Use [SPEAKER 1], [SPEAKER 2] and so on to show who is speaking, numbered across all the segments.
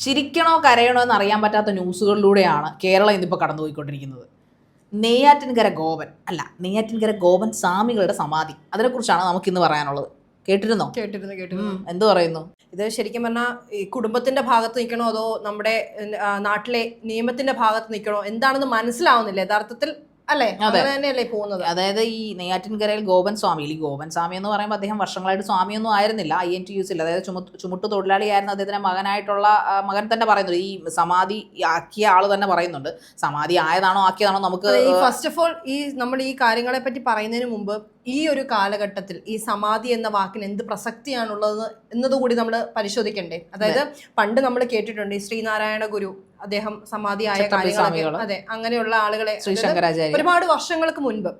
[SPEAKER 1] ചിരിക്കണോ കരയണോ എന്ന് അറിയാൻ പറ്റാത്ത ന്യൂസുകളിലൂടെയാണ് കേരളം ഇന്നിപ്പോൾ കടന്നുപോയിക്കൊണ്ടിരിക്കുന്നത്. നെയ്യാറ്റിൻകര ഗോപൻ അല്ല നെയ്യാറ്റിൻകര ഗോപൻ സ്വാമികളുടെ സമാധി. അതിനെക്കുറിച്ചാണ് നമുക്ക് ഇന്ന് പറയാനുള്ളത്. കേട്ടിരുന്നോ?
[SPEAKER 2] കേട്ടിരുന്നു കേട്ടിരുന്നു.
[SPEAKER 1] എന്ത് പറയുന്നു?
[SPEAKER 2] ഇത് ശരിക്കും പറഞ്ഞാൽ ഈ കുടുംബത്തിന്റെ ഭാഗത്ത് നിൽക്കണോ അതോ നമ്മുടെ നാട്ടിലെ നിയമത്തിന്റെ ഭാഗത്ത് നിൽക്കണോ? എന്താണെന്ന് മനസ്സിലാവുന്നില്ല. യഥാർത്ഥത്തിൽ അല്ലേ? അങ്ങനെ തന്നെയല്ലേ പോകുന്നത്?
[SPEAKER 1] അതായത് ഈ നെയ്യാറ്റിൻകരയിൽ ഗോപൻ സ്വാമി ഈ ഗോപൻ സ്വാമി എന്ന് പറയുമ്പോൾ അദ്ദേഹം വർഷങ്ങളായിട്ട് സ്വാമിയൊന്നും ആയിരുന്നില്ല. ഐ എൻ ടി യുസിൽ അതായത് ചുമട്ട് ചുമട്ട് തൊഴിലാളിയായിരുന്ന അദ്ദേഹത്തിന്റെ മകനായിട്ടുള്ള മകൻ തന്നെ പറയുന്നത് ഈ സമാധി ആക്കിയ ആൾ തന്നെ പറയുന്നുണ്ട്. സമാധി ആയതാണോ ആക്കിയതാണോ നമുക്ക്
[SPEAKER 2] ഫസ്റ്റ് ഓഫ് ഓൾ ഈ നമ്മൾ ഈ കാര്യങ്ങളെ പറ്റി പറയുന്നതിന് മുമ്പ് ഈ ഒരു കാലഘട്ടത്തിൽ ഈ സമാധി എന്ന വാക്കിന് എന്ത് പ്രസക്തിയാണുള്ളത് എന്നതുകൂടി നമ്മൾ പരിശോധിക്കണ്ടേ? അതായത് പണ്ട് നമ്മൾ കേട്ടിട്ടുണ്ട് ഈ ശ്രീനാരായണ ഗുരു അദ്ദേഹം സമാധിയായ കാര്യങ്ങളൊക്കെ. അതെ അങ്ങനെയുള്ള ആളുകളെ ഒരുപാട് വർഷങ്ങൾക്ക് മുൻപ്.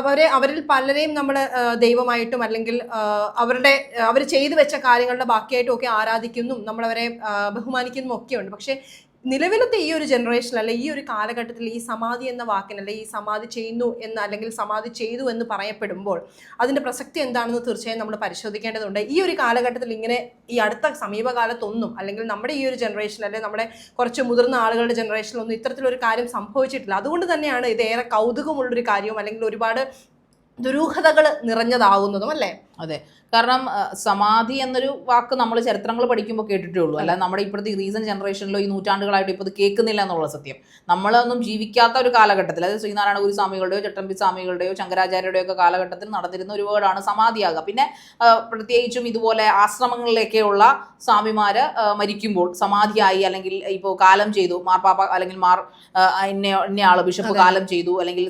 [SPEAKER 2] അവരെ അവരിൽ പലരെയും നമ്മൾ ദൈവമായിട്ടും അല്ലെങ്കിൽ അവരുടെ അവർ ചെയ്തു വെച്ച കാര്യങ്ങളുടെ ബാക്കിയായിട്ടും ഒക്കെ ആരാധിക്കുന്നു നമ്മളവരെ ബഹുമാനിക്കുന്നതും ഒക്കെ ഉണ്ട്. പക്ഷെ നിലവിലത്തെ ഈ ഒരു ജനറേഷൻ അല്ലെ ഈ ഒരു കാലഘട്ടത്തിൽ ഈ സമാധി എന്ന വാക്കിന് അല്ലെ ഈ സമാധി ചെയ്യുന്നു എന്ന് അല്ലെങ്കിൽ സമാധി ചെയ്തു എന്ന് പറയപ്പെടുമ്പോൾ അതിന്റെ പ്രസക്തി എന്താണെന്ന് തീർച്ചയായും നമ്മൾ പരിശോധിക്കേണ്ടതുണ്ട്. ഈ ഒരു കാലഘട്ടത്തിൽ ഇങ്ങനെ ഈ അടുത്ത സമീപകാലത്തൊന്നും അല്ലെങ്കിൽ നമ്മുടെ ഈ ഒരു ജനറേഷൻ അല്ലെ നമ്മുടെ കുറച്ച് മുതിർന്ന ആളുകളുടെ ജനറേഷനിലൊന്നും ഇത്തരത്തിലൊരു കാര്യം സംഭവിച്ചിട്ടില്ല. അതുകൊണ്ട് തന്നെയാണ് ഇത് ഏറെ കൗതുകമുള്ളൊരു കാര്യവും അല്ലെങ്കിൽ ഒരുപാട് ദുരൂഹതകൾ നിറഞ്ഞതാവുന്നതും അല്ലേ?
[SPEAKER 1] അതെ. കാരണം സമാധി എന്നൊരു വാക്ക് നമ്മൾ ചരിത്രങ്ങൾ പഠിക്കുമ്പോൾ കേട്ടിട്ടേ ഉള്ളൂ അല്ല നമ്മുടെ ഇപ്പോഴത്തെ റീസെന്റ് ജനറേഷനിലോ ഈ നൂറ്റാണ്ടുകളായിട്ട് ഇപ്പോൾ കേൾക്കുന്നില്ല എന്നുള്ള സത്യം. നമ്മളൊന്നും ജീവിക്കാത്ത ഒരു കാലഘട്ടത്തിൽ അതായത് ശ്രീനാരായണ ഗുരു സ്വാമികളുടെയോ ചട്ടമ്പി സ്വാമികളുടെയോ ശങ്കരാചാര്യയുടെയോ ഒക്കെ കാലഘട്ടത്തിൽ നടന്നിരുന്ന ഒരു ഒരുപാടാണ് സമാധിയാകുക. പിന്നെ പ്രത്യേകിച്ചും ഇതുപോലെ ആശ്രമങ്ങളിലേക്കുള്ള സ്വാമിമാർ മരിക്കുമ്പോൾ സമാധിയായി അല്ലെങ്കിൽ ഇപ്പോൾ കാലം ചെയ്തു. മാർപ്പാപ്പ അല്ലെങ്കിൽ മാർ ഇന്ന ഇന്നയാൾ ബിഷപ്പ് കാലം ചെയ്തു. അല്ലെങ്കിൽ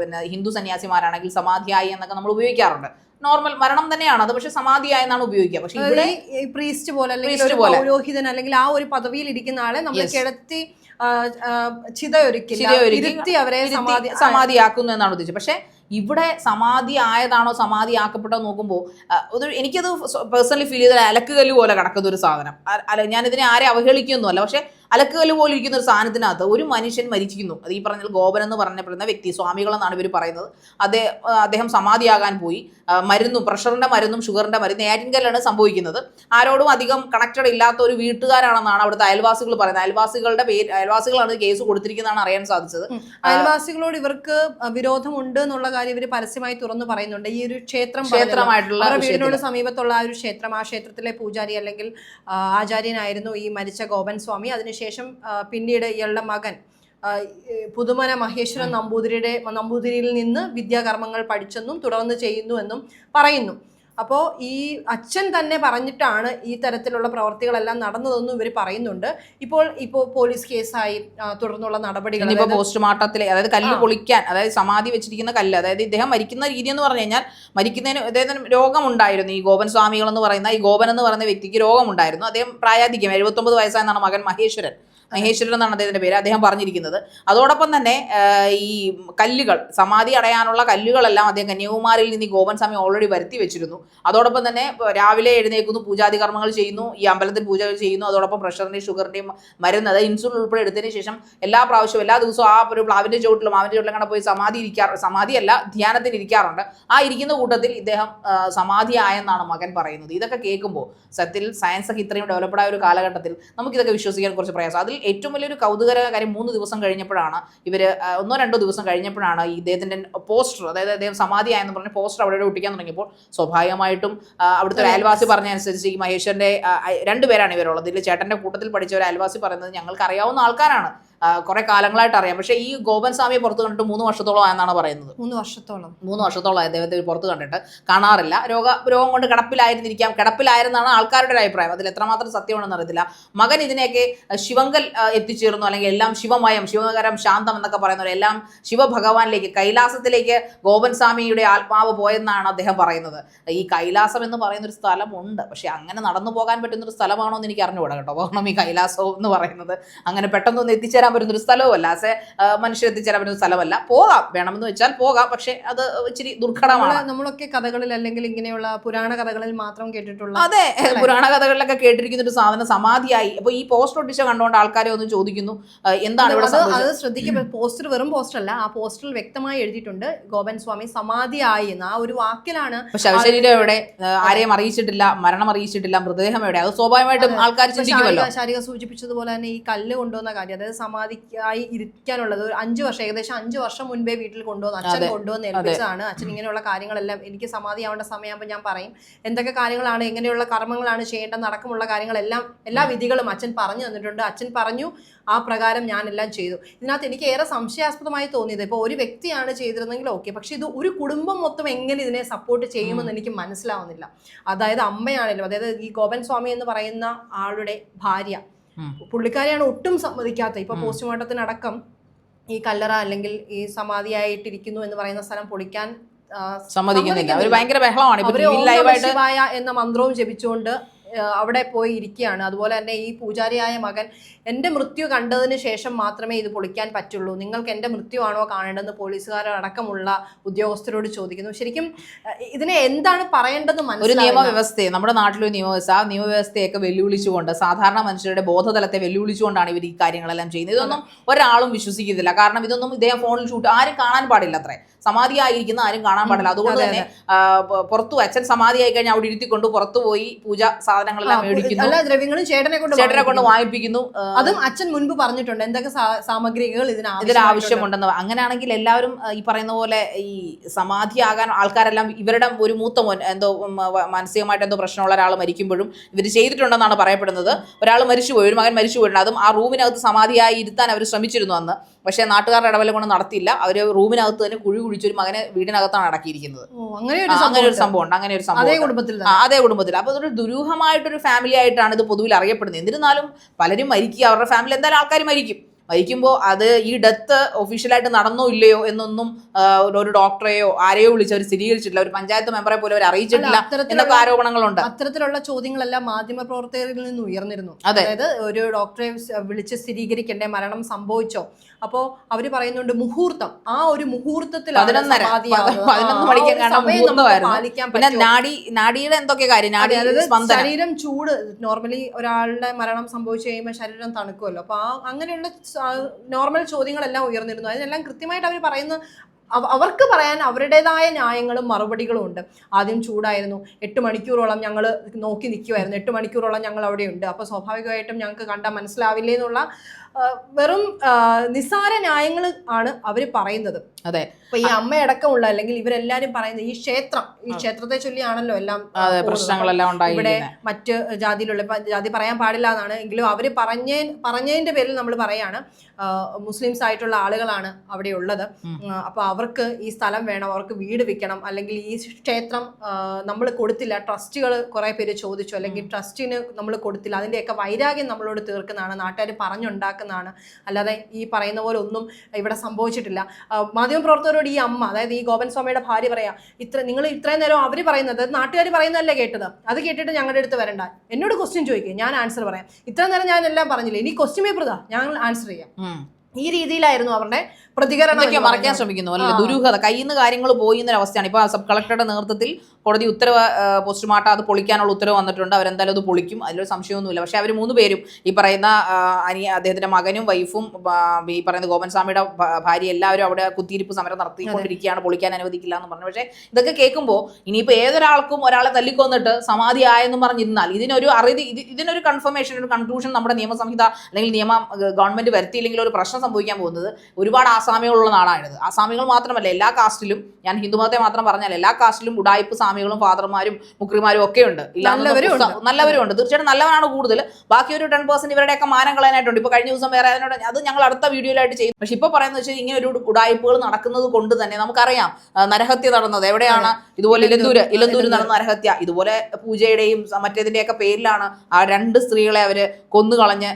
[SPEAKER 1] പിന്നെ ഹിന്ദു സന്യാസിമാരാണെങ്കിൽ സമാധിയായി എന്നൊക്കെ നമ്മൾ ഉപയോഗിക്കാറുണ്ട്. നോർമൽ മരണം തന്നെയാണ്. അത് പക്ഷെ സമാധിയായി എന്നാണ് ഉപയോഗിക്കുക. പക്ഷെ ഇവിടെ
[SPEAKER 2] പ്രീസ്റ്റ് പോലെ അല്ലെങ്കിൽ. പൗരോഹിതൻ അല്ലെങ്കിൽ ആ ഒരു പദവിയിൽ ഇരിക്കുന്ന ആളെ നമ്മൾ കിടത്തി
[SPEAKER 1] ചിതയൊരുക്കി
[SPEAKER 2] അവരെ
[SPEAKER 1] സമാധിയാക്കുന്നു എന്നാണ് ഉദ്ദേശിച്ചത് പക്ഷെ ഇവിടെ സമാധി ആയതാണോ സമാധി ആക്കപ്പെട്ടോ നോക്കുമ്പോൾ ഒരു എനിക്കത് പേഴ്സണലി ഫീൽ ചെയ്ത അലക്കുകല്ല് പോലെ കിടക്കുന്ന ഒരു സാധനം. അല്ല ഞാനിതിനെ ആരെ അവഹേളിക്കൊന്നുമല്ല പക്ഷെ അലക്കുകല്ല് പോലെ ഇരിക്കുന്ന ഒരു സാധനത്തിനകത്ത് ഒരു മനുഷ്യൻ മരിച്ചിരിക്കുന്നു. അത് ഈ പറഞ്ഞ ഗോപൻ എന്ന് പറഞ്ഞപ്പെടുന്ന വ്യക്തി സ്വാമികൾ എന്നാണ് ഇവർ പറയുന്നത്. അദ്ദേഹം അദ്ദേഹം സമാധിയാകാൻ പോയി. മരുന്നും പ്രഷറിന്റെ മരുന്നും ഷുഗറിന്റെ മരുന്നും ഏറ്റിൻകല്ലാണ് സംഭവിക്കുന്നത്. ആരോടും അധികം കണക്റ്റഡ് ഇല്ലാത്ത ഒരു വീട്ടുകാരാണെന്നാണ് അവിടുത്തെ അയൽവാസികൾ പറയുന്നത്. അയൽവാസികളുടെ പേര് അയൽവാസികളാണ് കേസ് കൊടുത്തിരിക്കുന്നതാണ് അറിയാൻ സാധിച്ചത്.
[SPEAKER 2] അയൽവാസികളോട് ഇവർക്ക് വിരോധമുണ്ട് എന്നുള്ള കാര്യം ഇവർ പരസ്യമായി തുറന്നു പറയുന്നുണ്ട്. ഈ ഒരു ക്ഷേത്രം.
[SPEAKER 1] ക്ഷേത്രമായിട്ടുള്ള
[SPEAKER 2] വീടിനോട് സമീപത്തുള്ള ആ ഒരു ക്ഷേത്രം ആ ക്ഷേത്രത്തിലെ പൂജാരി അല്ലെങ്കിൽ ആചാര്യനായിരുന്നു ഈ മരിച്ച ഗോപൻ സ്വാമി അതിനുശേഷം പിന്നീട് ഇയാളുടെ മകൻ പുതുമന മഹേശ്വരൻ നമ്പൂതിരിയുടെ നമ്പൂതിരിയിൽ നിന്ന് വിദ്യാകർമ്മങ്ങൾ പഠിച്ചെന്നും തുടർന്ന് ചെയ്യുന്നുവെന്നും പറയുന്നു. അപ്പോൾ ഈ അച്ഛൻ തന്നെ പറഞ്ഞിട്ടാണ് ഈ തരത്തിലുള്ള പ്രവർത്തികളെല്ലാം നടന്നതെന്നും ഇവർ പറയുന്നുണ്ട്. ഇപ്പോൾ ഇപ്പോൾ പോലീസ് കേസായി തുടർന്നുള്ള നടപടികൾ
[SPEAKER 1] ഇപ്പോൾ
[SPEAKER 2] പോസ്റ്റ്മോർട്ടത്തിൽ
[SPEAKER 1] പോസ്റ്റ്മോർട്ടത്തിലെ അതായത് കല്ല് പൊളിക്കാൻ അതായത് സമാധി വെച്ചിരിക്കുന്ന കല്ല് അതായത് ഇദ്ദേഹം മരിക്കുന്ന രീതി എന്ന് പറഞ്ഞു കഴിഞ്ഞാൽ മരിക്കുന്നതിന് അദ്ദേഹത്തിന് രോഗമുണ്ടായിരുന്നു. ഈ ഗോപൻ സ്വാമികൾ എന്ന് പറയുന്ന ഈ ഗോപൻ എന്ന് പറയുന്ന വ്യക്തിക്ക് രോഗമുണ്ടായിരുന്നു. അദ്ദേഹം പ്രായാധിക്യം എഴുപത്തൊമ്പത് വയസ്സായെന്നാണ് മകൻ മഹേശ്വരൻ. മഹേശ്വരൻ എന്നാണ് അദ്ദേഹത്തിന്റെ പേര്. അദ്ദേഹം പറഞ്ഞിരിക്കുന്നത്. അതോടൊപ്പം തന്നെ ഈ കല്ലുകൾ സമാധി അടയാനുള്ള കല്ലുകളെല്ലാം അദ്ദേഹം കന്യാകുമാരിയിൽ നിന്ന് ഈ ഗോപൻ സ്വാമി ഓൾറെഡി വരുത്തി വെച്ചിരുന്നു. അതോടൊപ്പം തന്നെ രാവിലെ എഴുന്നേൽക്കുന്നു പൂജാതി കർമ്മങ്ങൾ ചെയ്യുന്നു ഈ അമ്പലത്തിൽ പൂജകൾ ചെയ്യുന്നു അതോടൊപ്പം പ്രഷറിന്റെയും ഷുഗറിന്റെയും മരുന്ന് ഇൻസുലിൻ ഉൾപ്പെടെ എടുത്തതിന് ശേഷം എല്ലാ പ്രാവശ്യവും എല്ലാ ദിവസവും ആ ഒരു പ്ലാവിന്റെ ചുവട്ടിലും മാവിന്റെ ചുവട്ടിലും കണ്ട പോയി സമാധി ഇരിക്കാറ് സമാധിയല്ല ധ്യാനത്തിന് ഇരിക്കാറുണ്ട്. ആ ഇരിക്കുന്ന കൂട്ടത്തിൽ ഇദ്ദേഹം സമാധി ആയെന്നാണ് മകൻ പറയുന്നത്. ഇതൊക്കെ കേൾക്കുമ്പോൾ സത്യത്തിൽ സയൻസ് ഒക്കെ ഇത്രയും ഡെവലപ്ഡ് ആയ ഒരു കാലഘട്ടത്തിൽ നമുക്കിതൊക്കെ വിശ്വസിക്കാൻ കുറച്ച് പ്രയാസം. അതിൽ ഏറ്റവും വലിയൊരു കൗതുകര കാര്യം മൂന്ന് ദിവസം കഴിഞ്ഞപ്പോഴാണ് ഇവർ ഒന്നോ രണ്ടോ ദിവസം കഴിഞ്ഞപ്പോഴാണ് ഈ ഇദ്ദേഹത്തിന്റെ പോസ്റ്റർ അതായത് അദ്ദേഹം സമാധിയായെന്ന് പറഞ്ഞ് പോസ്റ്റർ അവിടെ ഒട്ടിക്കാൻ തുടങ്ങിയപ്പോൾ സ്വാഭാവികമായിട്ടും അവിടുത്തെ ഒരു അയൽവാസി പറഞ്ഞ അനുസരിച്ച് ഈ മഹേശ്വരന്റെ രണ്ടുപേരാണ് ഇവരുള്ളത്. ഇതിൽ ചേട്ടന്റെ കൂട്ടത്തിൽ പഠിച്ച ഒരു അയൽവാസി പറയുന്നത് ഞങ്ങൾക്ക് അറിയാവുന്ന ആൾക്കാരാണ്. കുറെ കാലങ്ങളായിട്ട് അറിയാം. പക്ഷേ ഈ ഗോപൻ സ്വാമിയെ പുറത്ത് കണ്ടിട്ട് മൂന്ന് വർഷത്തോളം ആയെന്നാണ് പറയുന്നത്.
[SPEAKER 2] മൂന്ന് വർഷത്തോളം.
[SPEAKER 1] മൂന്ന് വർഷത്തോളം അദ്ദേഹത്തെ പുറത്ത് കണ്ടിട്ട് കാണാറില്ല. രോഗ രോഗം കൊണ്ട് കിടപ്പിലായിരുന്നിരിക്കാം. കിടപ്പിലായിരുന്നാണ് ആൾക്കാരുടെ ഒരു അഭിപ്രായം. അതിൽ എത്രമാത്രം സത്യമാണെന്ന് അറിയത്തില്ല. മകൻ ഇതിനെയൊക്കെ ശിവങ്കൽ എത്തിച്ചേർന്നു. അല്ലെങ്കിൽ എല്ലാം ശിവമയം ശിവകരം ശാന്തം എന്നൊക്കെ പറയുന്നത് എല്ലാം ശിവഭഗവാനിലേക്ക് കൈലാസത്തിലേക്ക് ഗോപൻ സ്വാമിയുടെ ആത്മാവ് പോയെന്നാണ് അദ്ദേഹം പറയുന്നത്. ഈ കൈലാസം എന്ന് പറയുന്ന ഒരു സ്ഥലമുണ്ട്. പക്ഷെ അങ്ങനെ നടന്നു പോകാൻ പറ്റുന്ന ഒരു സ്ഥലമാണോ എന്ന് എനിക്ക് അറിഞ്ഞുകൂടാ കേട്ടോ. കാരണം ഈ കൈലാസം എന്ന് പറയുന്നത്. അങ്ങനെ പെട്ടെന്നൊന്നും എത്തിച്ചേരാൻ എത്തിച്ചേരാൻ പറ്റുന്ന ഒരു സ്ഥലവുമല്ല ആസ് എ മനുഷ്യർ എത്തിച്ചേരാൻ പറ്റുന്ന സ്ഥലമല്ല. പോകാം. വേണമെന്ന് വെച്ചാൽ പോകാം. പക്ഷെ അത് ഇച്ചിരി ദുർഘടമാണ്.
[SPEAKER 2] നമ്മളൊക്കെ കഥകളിൽ അല്ലെങ്കിൽ ഇങ്ങനെയുള്ള പുരാണ കഥകളിൽ മാത്രം കേട്ടിട്ടുള്ള
[SPEAKER 1] അതെ. പുരാണ കഥകളിലൊക്കെ കേട്ടിരിക്കുന്ന ഒരു സാധനം സമാധിയായി. അപ്പൊ ഈ പോസ്റ്റർ ഒട്ടിച്ച കണ്ടുകൊണ്ട് ആൾക്കാരെ ഒന്ന് ചോദിക്കുന്നു. എന്താണ് ഇവിടെ
[SPEAKER 2] അത് ശ്രദ്ധിക്കുമ്പോൾ ശ്രദ്ധിക്കുക പോസ്റ്റർ വെറും പോസ്റ്റർ അല്ല. ആ പോസ്റ്ററിൽ വ്യക്തമായി എഴുതിയിട്ടുണ്ട് ഗോപൻ സ്വാമി സമാധിയായി എന്ന്. ആ ഒരു വാക്കിലാണ്
[SPEAKER 1] ശവശരീരം എവിടെ? ആരെയും അറിയിച്ചിട്ടില്ല മരണം അറിയിച്ചിട്ടില്ല മൃതദേഹം എവിടെ? അത് സ്വാഭാവികമായിട്ടും ആൾക്കാർ ചിന്തിക്കുമല്ലോ.
[SPEAKER 2] ശാരിക സൂചിപ്പിച്ചതുപോലെ തന്നെ ഈ കല്ല് കൊണ്ടുവന്ന കാര്യം അതായത് സമാധിക്കായി ഇരിക്കാനുള്ളത്. ഒരു അഞ്ചു വർഷം ഏകദേശം അഞ്ചു വർഷം മുൻപേ വീട്ടിൽ കൊണ്ടുവന്ന് അച്ഛൻ. കൊണ്ടുവന്ന് ഏൽപ്പിച്ചതാണ്. അച്ഛൻ ഇങ്ങനെയുള്ള കാര്യങ്ങളെല്ലാം എനിക്ക് സമാധിയാവേണ്ട സമയമാകുമ്പോൾ ഞാൻ പറയും. എന്തൊക്കെ കാര്യങ്ങളാണ് എങ്ങനെയുള്ള കർമ്മങ്ങളാണ് ചെയ്യേണ്ടത് നടക്കമുള്ള കാര്യങ്ങളെല്ലാം എല്ലാ വിധികളും അച്ഛൻ പറഞ്ഞു തന്നിട്ടുണ്ട്. അച്ഛൻ പറഞ്ഞു ആ പ്രകാരം ഞാൻ എല്ലാം ചെയ്തു. ഇതിനകത്ത് എനിക്ക് ഏറെ സംശയാസ്പദമായി തോന്നിയത് ഇപ്പോൾ ഒരു വ്യക്തിയാണ് ചെയ്തിരുന്നെങ്കിൽ ഓക്കെ പക്ഷെ ഇത് ഒരു കുടുംബം മൊത്തം എങ്ങനെ ഇതിനെ സപ്പോർട്ട് ചെയ്യുമെന്ന് എനിക്ക് മനസ്സിലാവുന്നില്ല. അതായത് അമ്മയാണെങ്കിലും അതായത് ഈ ഗോപൻ സ്വാമി എന്ന് പറയുന്ന ആളുടെ ഭാര്യ. പുള്ളിക്കാരിയാണ് ഒട്ടും സമ്മതിക്കാത്ത. ഇപ്പൊ. പോസ്റ്റ്മോർട്ടത്തിനടക്കം ഈ കല്ലറ അല്ലെങ്കിൽ ഈ സമാധിയായിട്ടിരിക്കുന്നു എന്ന് പറയുന്ന സ്ഥലം പൊളിക്കാൻ
[SPEAKER 1] സമ്മതിക്കുന്നില്ല. അവർ ഭയങ്കര ബഹളമാണ്.
[SPEAKER 2] എന്ന മന്ത്രവും ജപിച്ചുകൊണ്ട് അവിടെ പോയി ഇരിക്കുകയാണ്. അതുപോലെ തന്നെ ഈ പൂജാരിയായ മകൻ എന്റെ മൃത്യു കണ്ടതിന് ശേഷം മാത്രമേ ഇത് പൊളിക്കാൻ പറ്റുള്ളൂ. നിങ്ങൾക്ക് എന്റെ മൃത്യുവാണോ കാണേണ്ടതെന്ന് പോലീസുകാരടക്കമുള്ള ഉദ്യോഗസ്ഥരോട് ചോദിക്കുന്നു. ശരിക്കും ഇതിനെ എന്താണ് പറയേണ്ടത്
[SPEAKER 1] ഒരു നിയമവ്യവസ്ഥയെ നമ്മുടെ നാട്ടിലൊരു നിയമവ്യവസ്ഥ ആ നിയമവ്യവസ്ഥയൊക്കെ വെല്ലുവിളിച്ചുകൊണ്ട് സാധാരണ മനുഷ്യരുടെ ബോധതലത്തെ വെല്ലുവിളിച്ചുകൊണ്ടാണ് ഇവർ ഈ കാര്യങ്ങളെല്ലാം ചെയ്യുന്നത്. ഇതൊന്നും ഒരാളും വിശ്വസിക്കുന്നില്ല. കാരണം ഇതൊന്നും ഇദ്ദേഹം ഫോണിൽ ഷൂട്ട് ആരും കാണാൻ പാടില്ല അത്രേ സമാധിയായിരിക്കുന്ന ആരും കാണാൻ പാടില്ല. അതുകൊണ്ട് തന്നെ പുറത്തു അച്ഛൻ സമാധിയായി കഴിഞ്ഞാൽ അവിടെ ഇരുത്തിക്കൊണ്ട് പുറത്തു പോയി പൂജ സാധനങ്ങളെല്ലാം മേടിക്കുന്നു.
[SPEAKER 2] എല്ലാ ദ്രവ്യങ്ങളും ചേട്ടനെ കൊണ്ട്
[SPEAKER 1] ചേട്ടനെ കൊണ്ട്
[SPEAKER 2] വാങ്ങിപ്പിക്കുന്നു. അതും അച്ഛൻ മുൻപ് പറഞ്ഞിട്ടുണ്ട്. എന്തൊക്കെ സാമഗ്രികൾ ഇതിന്
[SPEAKER 1] ഇതിൽ ആവശ്യമുണ്ടെന്ന് അങ്ങനെയാണെങ്കിൽ എല്ലാവരും ഈ പറയുന്ന പോലെ ഈ സമാധിയാകാൻ ആൾക്കാരെല്ലാം ഇവരുടെ ഒരു മൂത്ത മോൻ എന്തോ മാനസികമായിട്ട് എന്തോ പ്രശ്നമുള്ള ഒരാൾ മരിക്കുമ്പോഴും ഇവർ ചെയ്തിട്ടുണ്ടെന്നാണ് പറയപ്പെടുന്നത്. ഒരാൾ മരിച്ചുപോയി ഒരു മകൻ മരിച്ചു പോയിട്ടുണ്ട് അതും ആ റൂമിനകത്ത് സമാധിയായി ഇരുത്താൻ അവർ ശ്രമിച്ചിരുന്നു അന്ന്. പക്ഷേ നാട്ടുകാരുടെ ഇടപെടൽ കൊണ്ട് നടത്തിയില്ല. അവർ റൂമിനകത്ത് തന്നെ കുഴി കുഴിച്ചൊരു മകനെ വീടിനകത്താണ് അടക്കിയിരിക്കുന്നത്.
[SPEAKER 2] അങ്ങനെ ഒരു സംഭവം
[SPEAKER 1] ഉണ്ട്. അങ്ങനെ ഒരു സംഭവം അതേ
[SPEAKER 2] കുടുംബത്തിൽ
[SPEAKER 1] അതേ കുടുംബത്തിൽ. അപ്പൊ അതൊരു ദുരൂഹമായിട്ടൊരു ഫാമിലി ആയിട്ടാണ് ഇത് പൊതുവിൽ അറിയപ്പെടുന്നത്. എന്നിരുന്നാലും പലരും മരിക്കുക അവരുടെ ഫാമിലി എന്തായാലും ആൾക്കാർ മരിക്കും. മരിക്കുമ്പോൾ അത് ഈ ഡെത്ത് ഒഫീഷ്യലായിട്ട് നടന്നോ ഇല്ലയോ എന്നൊന്നും ഒരു- ഡോക്ടറെയോ ആരെയോ വിളിച്ച് അവർ സ്ഥിരീകരിച്ചിട്ടില്ല. ഒരു പഞ്ചായത്ത് മെമ്പറെ പോലും അവർ അറിയിച്ചിട്ടില്ല എന്നൊക്കെ ആരോപണങ്ങളുണ്ട്.
[SPEAKER 2] അത്തരത്തിലുള്ള ചോദ്യങ്ങളെല്ലാം മാധ്യമ പ്രവർത്തകരിൽ നിന്ന് ഉയർന്നിരുന്നു. അതായത് ഒരു ഡോക്ടറെ വിളിച്ച് സ്ഥിരീകരിക്കേണ്ടേ മരണം സംഭവിച്ചോ? അപ്പോ അവർ പറയുന്നുണ്ട് മുഹൂർത്തം. ആ ഒരു മുഹൂർത്തത്തിൽ
[SPEAKER 1] പതിനൊന്ന് മണിക്ക് പിന്നെ
[SPEAKER 2] നാടി
[SPEAKER 1] നാഡി നാഡിയുടെ എന്തൊക്കെ കാര്യം? നാഡി
[SPEAKER 2] ശരീരം ചൂട്. നോർമലി ഒരാളുടെ മരണം സംഭവിച്ചു കഴിയുമ്പോൾ ശരീരം തണുക്കുമല്ലോ. അപ്പൊ ആ അങ്ങനെയുള്ള നോർമൽ ചോദ്യങ്ങളെല്ലാം ഉയർന്നിരുന്നു. അതിനെല്ലാം കൃത്യമായിട്ട് അവർ പറയുന്ന അവർക്ക് പറയാൻ അവരുടേതായ ന്യായങ്ങളും മറുപടികളും ഉണ്ട്. ആദ്യം ചൂടായിരുന്നു. എട്ട് മണിക്കൂറോളം ഞങ്ങൾ നോക്കി നിൽക്കുമായിരുന്നു എട്ട് മണിക്കൂറോളം ഞങ്ങൾ അവിടെ ഉണ്ട് അപ്പോൾ സ്വാഭാവികമായിട്ടും ഞങ്ങൾക്ക് കണ്ടാൽ മനസ്സിലാവില്ലേ എന്നുള്ള വെറും നിസ്സാര ന്യായങ്ങൾ ആണ് അവർ പറയുന്നത്.
[SPEAKER 1] അതെ.
[SPEAKER 2] അപ്പൊ ഈ അമ്മയടക്കമുള്ള അല്ലെങ്കിൽ ഇവരെല്ലാരും പറയുന്നത് ഈ ക്ഷേത്രം ഈ ക്ഷേത്രത്തെ ചൊല്ലിയാണല്ലോ എല്ലാം.
[SPEAKER 1] പ്രശ്നങ്ങളെല്ലാം
[SPEAKER 2] ഇവിടെ
[SPEAKER 1] ഉണ്ടായിരിക്കുന്നത്
[SPEAKER 2] മറ്റ് ജാതിയിലുള്ള ജാതി പറയാൻ പാടില്ല എന്നാണ്. എങ്കിലും അവർ പറഞ്ഞ പറഞ്ഞതിന്റെ പേരിൽ നമ്മൾ പറയാണ്. മുസ്ലിംസ് ആയിട്ടുള്ള ആളുകളാണ് അവിടെ ഉള്ളത്. അപ്പൊ അവർക്ക് ഈ സ്ഥലം വേണം അവർക്ക് വീട് വിൽക്കണം അല്ലെങ്കിൽ ഈ ക്ഷേത്രം നമ്മൾ കൊടുത്തില്ല. ട്രസ്റ്റുകൾ കുറെ പേര് ചോദിച്ചു. അല്ലെങ്കിൽ ട്രസ്റ്റിന് നമ്മൾ കൊടുത്തില്ല. അതിന്റെയൊക്കെ വൈരാഗ്യം നമ്മളോട് തീർക്കുന്നതാണ്. നാട്ടുകാർ പറഞ്ഞുണ്ടാക്കുന്നതാണ് അല്ലാതെ ഈ പറയുന്ന പോലെ ഒന്നും ഇവിടെ സംഭവിച്ചിട്ടില്ല. മാധ്യമ മാധ്യമപ്രവർത്തകരോട് ഈ അമ്മ അതായത് ഈ ഗോപൻ സ്വാമിയുടെ ഭാര്യ പറയാ ഇത്ര നിങ്ങൾ ഇത്രയും നേരം അവർ പറയുന്നത് നാട്ടുകാർ പറയുന്നതല്ലേ കേട്ടത്? അത് കേട്ടിട്ട് ഞങ്ങളുടെ അടുത്ത് വരണ്ട. എന്നോട് ക്വസ്റ്റ്യൻ ചോദിക്കുക ഞാൻ ആൻസർ പറയാം. ഇത്രയും നേരം ഞാൻ എല്ലാം പറഞ്ഞില്ലേ? ഇനി ക്വസ്റ്റ്യൻ പേപ്പർ താ ഞങ്ങൾ ആൻസർ ചെയ്യാം. ഈ രീതിയിലായിരുന്നു അവരുടെ പ്രതികരണം
[SPEAKER 1] മറയ്ക്കാൻ ശ്രമിക്കുന്നു. അല്ലെ? ദുരൂഹത. കയ്യിൽ നിന്ന് കാര്യങ്ങൾ പോയി എന്നൊരു അവസ്ഥയാണ് ഇപ്പൊ സബ് കളക്ടറുടെ നേതൃത്വത്തിൽ കോടതി ഉത്തരവ് പോസ്റ്റ്മോർട്ടം അത് പൊളിക്കാനുള്ള ഉത്തരവ് വന്നിട്ടുണ്ട്. അവരെന്തായാലും അത് പൊളിക്കും. അതിലൊരു സംശയമൊന്നുമില്ല. പക്ഷേ അവർ മൂന്ന് പേരും ഈ പറയുന്ന അനി അനിയ അദ്ദേഹത്തിന്റെ മകനും വൈഫും ഈ പറയുന്ന ഗോപൻ സ്വാമിയുടെ ഭ- ഭാര്യ എല്ലാവരും അവിടെ കുത്തിയിരിപ്പ് സമരം നടത്തിക്കൊണ്ടിരിക്കുകയാണ്. പൊളിക്കാൻ അനുവദിക്കില്ല എന്ന് പറഞ്ഞു. പക്ഷേ ഇതൊക്കെ കേൾക്കുമ്പോൾ ഇനിയിപ്പോൾ ഏതൊരാൾക്കും ഒരാളെ തല്ലിക്കൊന്നിട്ട് സമാധി ആയെന്ന് പറഞ്ഞിരുന്നാൽ ഇതിനൊരു അറിതി ഇത് ഇതിനൊരു കൺഫർമേഷൻ ഒരു കൺക്ലൂഷൻ നമ്മുടെ നിയമസംഹിത അല്ലെങ്കിൽ നിയമം ഗവൺമെന്റ് വരുത്തിയില്ലെങ്കിൽ ഒരു പ്രശ്നം സംഭവിക്കാൻ പോകുന്നത് ഒരുപാട് ആസാമികളുള്ള നാടാണിത്. ആസാമികൾ മാത്രമല്ല എല്ലാ കാസ്റ്റിലും ഞാൻ ഹിന്ദുമതത്തെ മാത്രം പറഞ്ഞാൽ എല്ലാ കാസ്റ്റിലും ഉടായ്പ സ്വാമികളും ഫാദർമാരും മുക്രിമാരും ഒക്കെ ഉണ്ട്.
[SPEAKER 2] നല്ലവരും ഉണ്ട്.
[SPEAKER 1] നല്ലവരും ഉണ്ട്. തീർച്ചയായിട്ടും നല്ലവനാണ് കൂടുതൽ. ബാക്കി ഒരു ടെൻ പെർസെന്റ് ഇവരുടെയൊക്കെ മാനം കളയാനായിട്ടുണ്ട്. ഇപ്പൊ കഴിഞ്ഞ ദിവസം വേറെ അതിനോട് അത് ഞങ്ങൾ അടുത്ത വീഡിയോയിലായിട്ട് ചെയ്യും പക്ഷെ ഇപ്പൊ പറയുന്നത് വെച്ചാൽ ഇങ്ങനെ ഒരു ഉടായ്പകൾ നടക്കുന്നത് കൊണ്ട് തന്നെ നമുക്കറിയാം നരഹത്യ നടന്നത് എവിടെയാണ്? ഇതുപോലെ ഇലന്തൂര്
[SPEAKER 2] ഇലന്തൂര്.
[SPEAKER 1] നടന്ന നരഹത്യ. ഇതുപോലെ പൂജയുടെയും മറ്റേതിന്റെയൊക്കെ മറ്റേതിന്റെയൊക്കെ പേരിലാണ് ആ രണ്ട് സ്ത്രീകളെ അവർ കൊന്നുകളഞ്ഞ്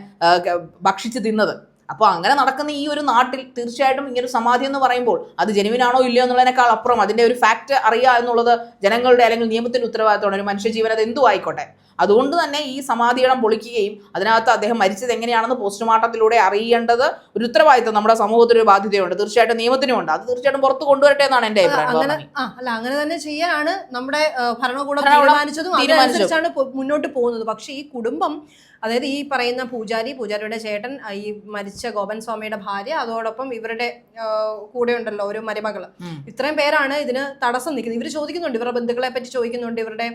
[SPEAKER 1] ഭക്ഷിച്ച് തിന്നത്. അപ്പോൾ അങ്ങനെ നടക്കുന്ന ഈ ഒരു നാട്ടിൽ തീർച്ചയായിട്ടും ഇങ്ങനെ സമാധി എന്ന് പറയുമ്പോൾ അത് ജനുവിനാണോ ഇല്ലയോ എന്നുള്ളതിനേക്കാൾ അപ്പുറം അതിന്റെ ഒരു ഫാക്റ്റ് അറിയുക എന്നുള്ളത് ജനങ്ങളുടെ അല്ലെങ്കിൽ നിയമത്തിന്റെ ഉത്തരവാദിത്തമാണ്. ഒരു മനുഷ്യജീവൻ അത് എന്തു ആയിക്കോട്ടെ. അതുകൊണ്ട് തന്നെ ഈ സമാധിയിടം പൊളിക്കുകയും അതിനകത്ത് അദ്ദേഹം മരിച്ചത് എങ്ങനെയാണെന്ന് പോസ്റ്റ്മോർട്ടത്തിലൂടെ അറിയേണ്ടത് ഒരു ഉത്തരവാദിത്തം നമ്മുടെ സമൂഹത്തിന് ഒരു ബാധ്യതയുണ്ട് തീർച്ചയായിട്ടും നിയമത്തിനും ഉണ്ട് അത് തീർച്ചയായിട്ടും പുറത്ത് കൊണ്ടുവരട്ടെ എന്നാണ് എന്റെ അഭിപ്രായം.
[SPEAKER 2] അല്ല അങ്ങനെ തന്നെ ചെയ്യാനാണ് നമ്മുടെ ഭരണകൂടം തീരുമാനിച്ചതും. അതിനനുസരിച്ചാണ് മുന്നോട്ട് പോകുന്നത് പക്ഷേ ഈ കുടുംബം അതായത് ഈ പറയുന്ന പൂജാരി പൂജാരിയുടെ ചേട്ടൻ ഈ മരിച്ച ഗോപൻ സ്വാമിയുടെ ഭാര്യ അതോടൊപ്പം ഇവരുടെ കൂടെ ഉണ്ടല്ലോ ഒരു മരുമകൾ
[SPEAKER 1] ഉം.
[SPEAKER 2] ഇത്രയും പേരാണ് ഇതിന് തടസ്സം നിൽക്കുന്നത് ഇവർ ചോദിക്കുന്നുണ്ട് ഇവരുടെ ബന്ധുക്കളെ പറ്റി ചോദിക്കുന്നുണ്ട് ഇവരുടെ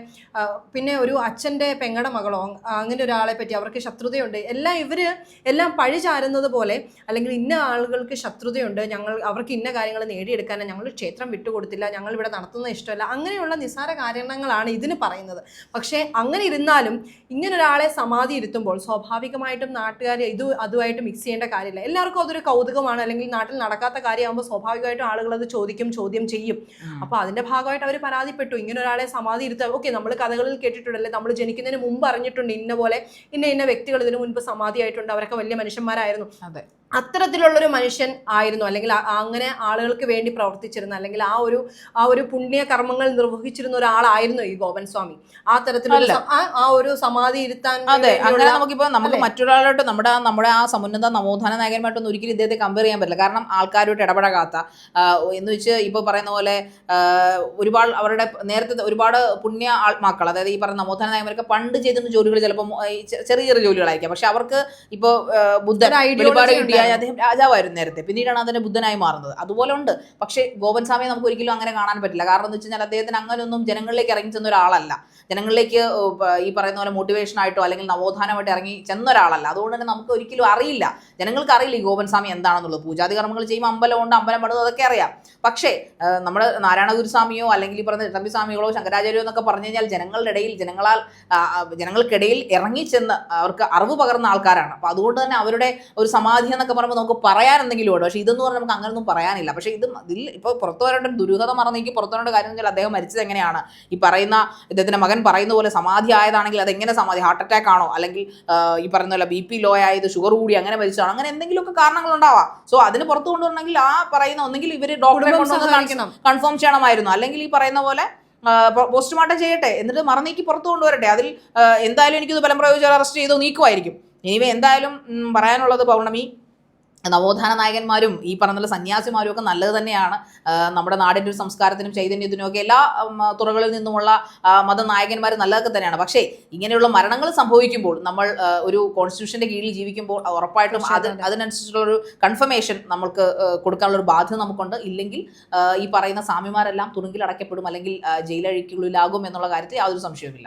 [SPEAKER 2] പിന്നെ ഒരു അച്ഛന്റെ പെങ്ങടെ മകളോ അങ്ങനെ ഒരാളെ പറ്റി അവർക്ക് ശത്രുതയുണ്ട്. എല്ലാം ഇവർ എല്ലാം പഴി ചാരുന്നത് പോലെ അല്ലെങ്കിൽ ഇന്ന ആളുകൾക്ക് ശത്രുതയുണ്ട് ഞങ്ങൾ അവർക്ക് ഇന്ന കാര്യങ്ങൾ നേടിയെടുക്കാനാണ് ഞങ്ങൾ ക്ഷേത്രം വിട്ടുകൊടുത്തില്ല ഞങ്ങൾ ഇവിടെ നടത്തുന്നത് ഇഷ്ടമല്ല അങ്ങനെയുള്ള നിസ്സാര കാരണങ്ങളാണ് ഇതിന് പറയുന്നത്. പക്ഷേ അങ്ങനെ ഇരുന്നാലും ഇങ്ങനെ ഒരാളെ സമാധി ഇരുത്തുമ്പോൾ സ്വാഭാവികമായിട്ടും നാട്ടുകാർ ഇത് അതുമായിട്ട് മിക്സ് ചെയ്യേണ്ട കാര്യമില്ല. എല്ലാവർക്കും അതൊരു കൗതുകമാണ്. അല്ലെങ്കിൽ നാട്ടിൽ നടക്കാത്ത കാര്യമാകുമ്പോൾ സ്വാഭാവികമായിട്ടും ആളുകൾ അത് ചോദിക്കും ചോദ്യം ചെയ്യും.
[SPEAKER 1] അപ്പോൾ
[SPEAKER 2] അപ്പൊ അതിന്റെ ഭാഗമായിട്ട് അവർ പരാതിപ്പെട്ടു. ഇങ്ങനെ ഒരാളെ സമാധി ഇരുത്തുക ഓക്കെ നമ്മൾ കഥകളിൽ കേട്ടിട്ടുണ്ടല്ലേ നമ്മൾ ജനിക്കുന്നതിന് മുമ്പ് അറിഞ്ഞിട്ടുണ്ട് ഇന്ന പോലെ ഇന്ന ഇന്ന വ്യക്തികൾ ഇതിനു മുൻപ് സമാധിയായിട്ടുണ്ട് അവരൊക്കെ വലിയ മനുഷ്യന്മാരായിരുന്നു.
[SPEAKER 1] അതെ.
[SPEAKER 2] അത്തരത്തിലുള്ളൊരു മനുഷ്യൻ ആയിരുന്നു. അല്ലെങ്കിൽ അങ്ങനെ ആളുകൾക്ക് വേണ്ടി പ്രവർത്തിച്ചിരുന്ന അല്ലെങ്കിൽ ആ ഒരു ആ ഒരു പുണ്യ കർമ്മങ്ങൾ നിർവഹിച്ചിരുന്ന ഒരാളായിരുന്നു ഈ ഗോപൻ സ്വാമി. ആ തരത്തിലുള്ള ആ- ഒരു സമാധി ഇരുത്താൻ
[SPEAKER 1] അതെ അങ്ങനെ നമുക്കിപ്പോ നമുക്ക്? മറ്റൊരാളോട്ട് നമ്മുടെ നമ്മുടെ ആ സമുന്നത നവോത്ഥാന നായകന്മായിട്ടൊന്നും ഒരിക്കലും ഇദ്ദേഹത്തെ കമ്പയർ ചെയ്യാൻ പറ്റില്ല. കാരണം ആൾക്കാരോട്ട് ഇടപെടാത്ത എന്ന് വെച്ച് ഇപ്പൊ പറയുന്ന പോലെ ഒരുപാട് അവരുടെ നേരത്തെ ഒരുപാട് പുണ്യ ആത്മാക്കൾ അതായത് ഈ പറയുന്ന നവോത്ഥാന നായകന്മാരൊക്കെ പണ്ട് ചെയ്തിരുന്ന ജോലികൾ ചിലപ്പോൾ ചെറിയ ചെറിയ ജോലികളായിരിക്കാം. പക്ഷെ അവർക്ക് ഇപ്പൊ ആ, ബുദ്ധൻ
[SPEAKER 2] ഒരു ideology
[SPEAKER 1] വെളിപാട് കിട്ടിയ
[SPEAKER 2] ഉണ്ടായിരുന്നു.
[SPEAKER 1] അദ്ദേഹം രാജാവായിരുന്നു നേരത്തെ. പിന്നീടാണ് അതിന്റെ ബുദ്ധനായി മാറുന്നത്. അതുപോലെ ഉണ്ട്. പക്ഷേ ഗോപൻ സ്വാമിയെ നമുക്ക് ഒരിക്കലും അങ്ങനെ കാണാൻ പറ്റില്ല. കാരണം എന്ന് വെച്ച് കഴിഞ്ഞാൽ അദ്ദേഹത്തിന് അങ്ങനെയൊന്നും ജനങ്ങളിലേക്ക് ഇറങ്ങി ചെന്ന ഒരാളല്ല. ജനങ്ങളിലേക്ക് ഈ പറയുന്ന പോലെ മോട്ടിവേഷൻ ആയിട്ടോ അല്ലെങ്കിൽ നവോത്ഥാനമായിട്ട് ഇറങ്ങി ചെന്ന ഒരാളല്ല. അതുകൊണ്ട് തന്നെ നമുക്ക് ഒരിക്കലും അറിയില്ല. ജനങ്ങൾക്ക് അറിയില്ല ഈ ഗോപൻ സ്വാമി എന്താണെന്നുള്ളത്. പൂജാതി കർമ്മങ്ങൾ ചെയ്യുമ്പോൾ അമ്പലമുണ്ട് അമ്പലം പടുന്നത് അതൊക്കെ അറിയാം. പക്ഷേ നമ്മുടെ നാരായണ ഗുരുസ്വാമിയോ അല്ലെങ്കിൽ ഈ പറഞ്ഞ ചട്ടമ്പി സ്വാമികളോ ശങ്കരാചാര്യോ എന്നൊക്കെ പറഞ്ഞു കഴിഞ്ഞാൽ ജനങ്ങളുടെ ഇടയിൽ ജനങ്ങളാൽ ജനങ്ങൾക്കിടയിൽ ഇറങ്ങി ചെന്ന് അവർക്ക് അറിവ് പകർന്ന ആൾക്കാരാണ്. അപ്പൊ അതുകൊണ്ട് തന്നെ അവരുടെ ഒരു സമാധി എന്നൊക്കെ പറയുമ്പോൾ നമുക്ക് പറയാൻ എന്തെങ്കിലും ഉണ്ട്? പക്ഷേ ഇതെന്ന് പറഞ്ഞാൽ നമുക്ക് അങ്ങനെയൊന്നും പറയാനില്ല. പക്ഷേ ഇത് ഇതിൽ ഇപ്പോൾ പുറത്തു വരേണ്ട ദുരൂഹത മറന്നേക്ക് പുറത്തു വരേണ്ട കാര്യം എന്ന് വെച്ചാൽ അദ്ദേഹം മരിച്ചത് എങ്ങനെയാണ്? ഈ പറയുന്ന ഇദ്ദേഹത്തിന്റെ മകൻ പറയുന്ന പോലെ സമാധി ആയതാണെങ്കിൽ അത് എങ്ങനെ സമാധി? ഹാർട്ട് അറ്റാക്ക് ആണോ? അല്ലെങ്കിൽ ഈ പറയുന്ന പോലെ ബി പി ലോ ആയത് ഷുഗർ കൂടി അങ്ങനെ മരിച്ചതാണ്? അങ്ങനെ എന്തെങ്കിലുമൊക്കെ കാരണങ്ങൾ ഉണ്ടാവാം സോ അതിന് പുറത്തു കൊണ്ടുവരണമെങ്കിൽ ആ പറയുന്ന ഒന്നെങ്കിൽ ഇവർ ഡോക്ടറെ കൺഫേം ചെയ്യണമായിരുന്നു. അല്ലെങ്കിൽ ഈ പറയുന്ന പോലെ പോസ്റ്റ്മോർട്ടം ചെയ്യട്ടെ. എന്നിട്ട് മറന്നീക്ക് പുറത്തു കൊണ്ടുവരട്ടെ. അതിൽ എന്തായാലും എനിക്കിത് ബലം പ്രയോഗിച്ചാൽ അറസ്റ്റ് ചെയ്തോ നീക്കുമായിരിക്കും. ഇനി എന്തായാലും പറയാനുള്ളത് പൗർണമി നവോത്ഥാന നായകന്മാരും ഈ പറഞ്ഞ സന്യാസിമാരും ഒക്കെ നല്ലത് തന്നെയാണ്. നമ്മുടെ നാടിന്റെ ഒരു സംസ്കാരത്തിനും ചൈതന്യത്തിനും ഒക്കെ എല്ലാ തുറകളിൽ നിന്നുമുള്ള മതനായകന്മാർ നല്ലതൊക്കെ തന്നെയാണ്. പക്ഷേ ഇങ്ങനെയുള്ള മരണങ്ങൾ സംഭവിക്കുമ്പോൾ നമ്മൾ ഒരു കോൺസ്റ്റിറ്റ്യൂഷന്റെ കീഴിൽ ജീവിക്കുമ്പോൾ ഉറപ്പായിട്ടും അത് അതിനനുസരിച്ചുള്ള ഒരു കൺഫർമേഷൻ നമുക്ക് കൊടുക്കാനുള്ള ഒരു ബാധ്യത നമുക്കുണ്ട്. ഇല്ലെങ്കിൽ ഈ പറയുന്ന സ്വാമിമാരെല്ലാം തുറുങ്കിൽ അടയ്ക്കപ്പെടും അല്ലെങ്കിൽ ജയിലഴിക്കുള്ളിലാകും എന്നുള്ള കാര്യത്തിൽ യാതൊരു സംശയവുമില്ല.